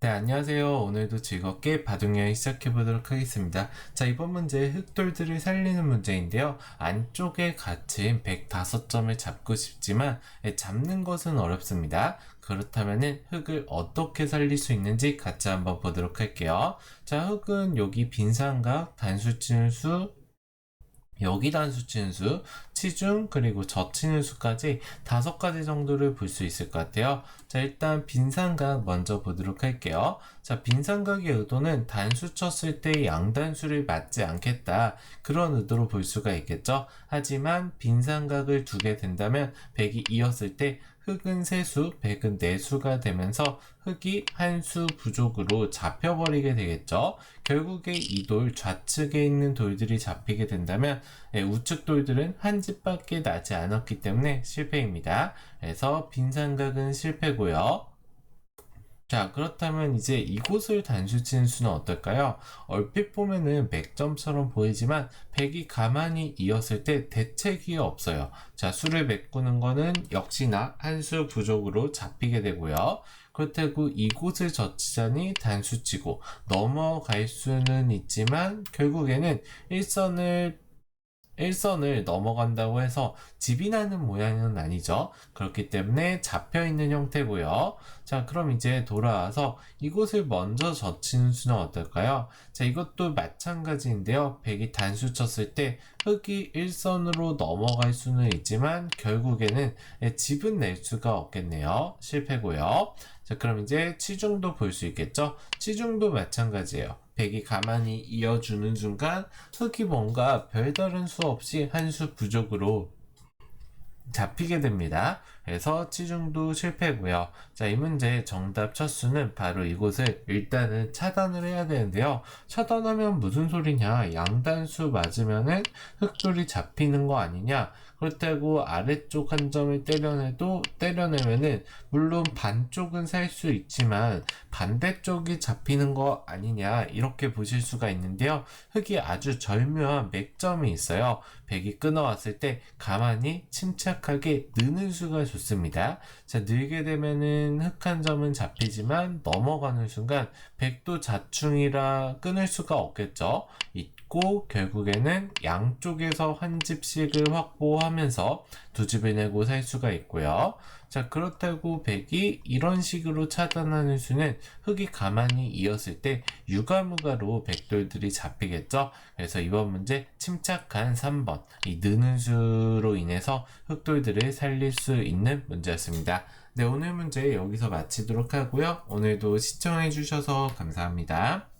네, 안녕하세요. 오늘도 즐겁게 바둑여행 시작해 보도록 하겠습니다. 자, 이번 문제 흑돌들을 살리는 문제인데요. 안쪽에 갇힌 105점을 잡고 싶지만 예, 잡는 것은 어렵습니다. 그렇다면은 흑을 어떻게 살릴 수 있는지 같이 한번 보도록 할게요. 자, 흑은 여기 빈삼각, 단수치는 수, 여기 단수 치는 수, 치중, 그리고 저 치는 수까지 다섯 가지 정도를 볼 수 있을 것 같아요. 자, 일단 빈삼각 먼저 보도록 할게요. 자, 빈삼각의 의도는 단수 쳤을 때 양단수를 맞지 않겠다. 그런 의도로 볼 수가 있겠죠. 하지만 빈삼각을 두게 된다면 백이 이었을 때 흑은 세수, 백은 네수가 되면서 흑이 한 수 부족으로 잡혀버리게 되겠죠. 결국에 이 돌 좌측에 있는 돌들이 잡히게 된다면 예, 우측 돌들은 한 집밖에 나지 않았기 때문에 실패입니다. 그래서 빈 삼각은 실패고요. 자, 그렇다면 이제 이곳을 단수 치는 수는 어떨까요? 얼핏 보면은 100점처럼 보이지만 100이 가만히 이었을 때 대책이 없어요. 자, 수를 메꾸는 거는 역시나 한 수 부족으로 잡히게 되고요. 그렇다고 이곳을 젖히자니 단수치고 넘어갈 수는 있지만 결국에는 일선을 일선을 넘어간다고 해서 집이 나는 모양은 아니죠. 그렇기 때문에 잡혀 있는 형태고요. 자, 그럼 이제 돌아와서 이곳을 먼저 젖히는 수는 어떨까요? 자, 이것도 마찬가지인데요. 백이 단수 쳤을 때 흑이 일선으로 넘어갈 수는 있지만 결국에는 집은 낼 수가 없겠네요. 실패고요. 자, 그럼 이제 치중도 볼 수 있겠죠? 치중도 마찬가지예요. 백이 가만히 이어주는 순간 흑이 뭔가 별다른 수 없이 한 수 부족으로 잡히게 됩니다. 그래서 치중도 실패고요. 자, 이 문제 정답 첫 수는 바로 이곳을 일단은 차단을 해야 되는데요. 차단하면 무슨 소리냐? 양단수 맞으면은 흑돌이 잡히는 거 아니냐? 그렇다고 아래쪽 한 점을 때려내도 때려내면은 물론 반쪽은 살 수 있지만 반대쪽이 잡히는 거 아니냐 이렇게 보실 수가 있는데요. 흑이 아주 절묘한 맥점이 있어요. 백이 끊어왔을 때 가만히 침착하게 느는 수가 좋습니다. 자 늘게 되면은 흑한 점은 잡히지만 넘어가는 순간 백도 자충이라 끊을 수가 없겠죠. 있고 결국에는 양쪽에서 한 집씩을 확보하면서 두 집을 내고 살 수가 있고요. 자 그렇다고 백이 이런 식으로 차단하는 수는 흑이 가만히 이었을 때 유가무가로 백돌들이 잡히겠죠. 그래서 이번 문제 침착한 3번 이 느는 수로 인해서 흑돌들을 살릴 수 있는 문제였습니다. 네 오늘 문제 여기서 마치도록 하고요. 오늘도 시청해 주셔서 감사합니다.